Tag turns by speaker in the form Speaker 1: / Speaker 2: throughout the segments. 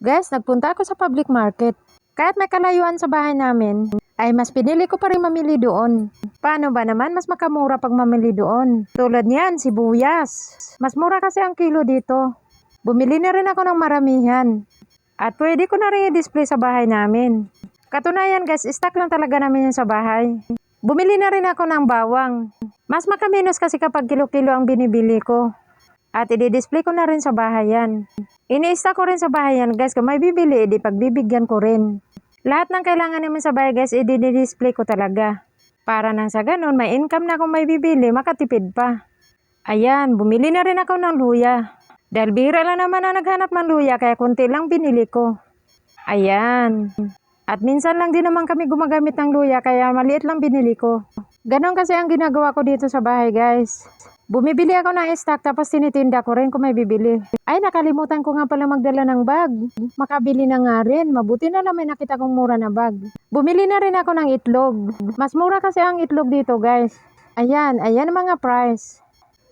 Speaker 1: Guys, nagpunta ako sa public market. Kahit may kalayuan sa bahay namin, ay mas pinili ko pa rin mamili doon. Paano ba naman mas makamura pag mamili doon? Tulad niyan, sibuyas. Mas mura kasi ang kilo dito. Bumili na rin ako ng maramihan. At pwede ko na rin i-display sa bahay namin. Katunayan guys, stock lang talaga namin yun sa bahay. Bumili na rin ako ng bawang. Mas makaminos kasi kapag kilo-kilo ang binibili ko. At i-display ko na rin sa bahay yan. Ini-stock ko rin sa bahay yan guys. Kung may bibili, edi pagbibigyan ko rin. Lahat ng kailangan naman sa bahay guys, i-display ko talaga. Para nang sa ganun, may income na kung may bibili, makatipid pa. Ayan, bumili na rin ako ng luya. Dahil bira lang naman na naghanap ng luya, kaya kunti lang binili ko. Ayan. At minsan lang din naman kami gumagamit ng luya, kaya maliit lang binili ko. Ganon kasi ang ginagawa ko dito sa bahay, guys. Bumibili ako ng stock tapos tinitinda ko rin kung may bibili. Ay, nakalimutan ko nga pala magdala ng bag. Makabili na nga rin. Mabuti na lang may nakita kong mura na bag. Bumili na rin ako ng itlog. Mas mura kasi ang itlog dito, guys. Ayan, ayan mga price.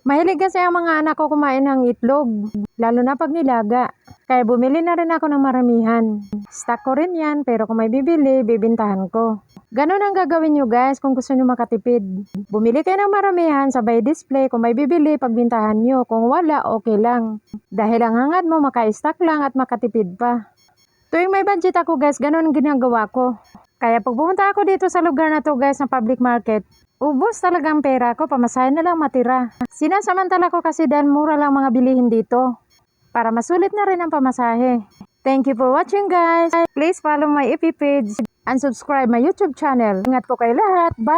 Speaker 1: Mahilig kasi ang mga anak ko kumain ng itlog, lalo na pag nilaga. Kaya bumili na rin ako ng maramihan. Stock ko rin yan, pero kung may bibili, bibintahan ko. Ganon ang gagawin nyo guys kung gusto nyo makatipid. Bumili kayo ng maramihan, sabay display. Kung may bibili, pagbintahan nyo. Kung wala, okay lang. Dahil ang hangad mo, maka-stock lang at makatipid pa. Tuwing may budget ako guys, ganon ang ginagawa ko. Kaya pag pumunta ako dito sa lugar na to guys, na public market, ubos talaga ang pera ko, pamasahin na lang matira. Sinasamantala ko kasi dahil mura lang mga bilihin dito. Para masulit na rin ang pamasahe. Thank you for watching guys. Please follow my FB page and subscribe my YouTube channel. Ingat po kayo lahat. Bye!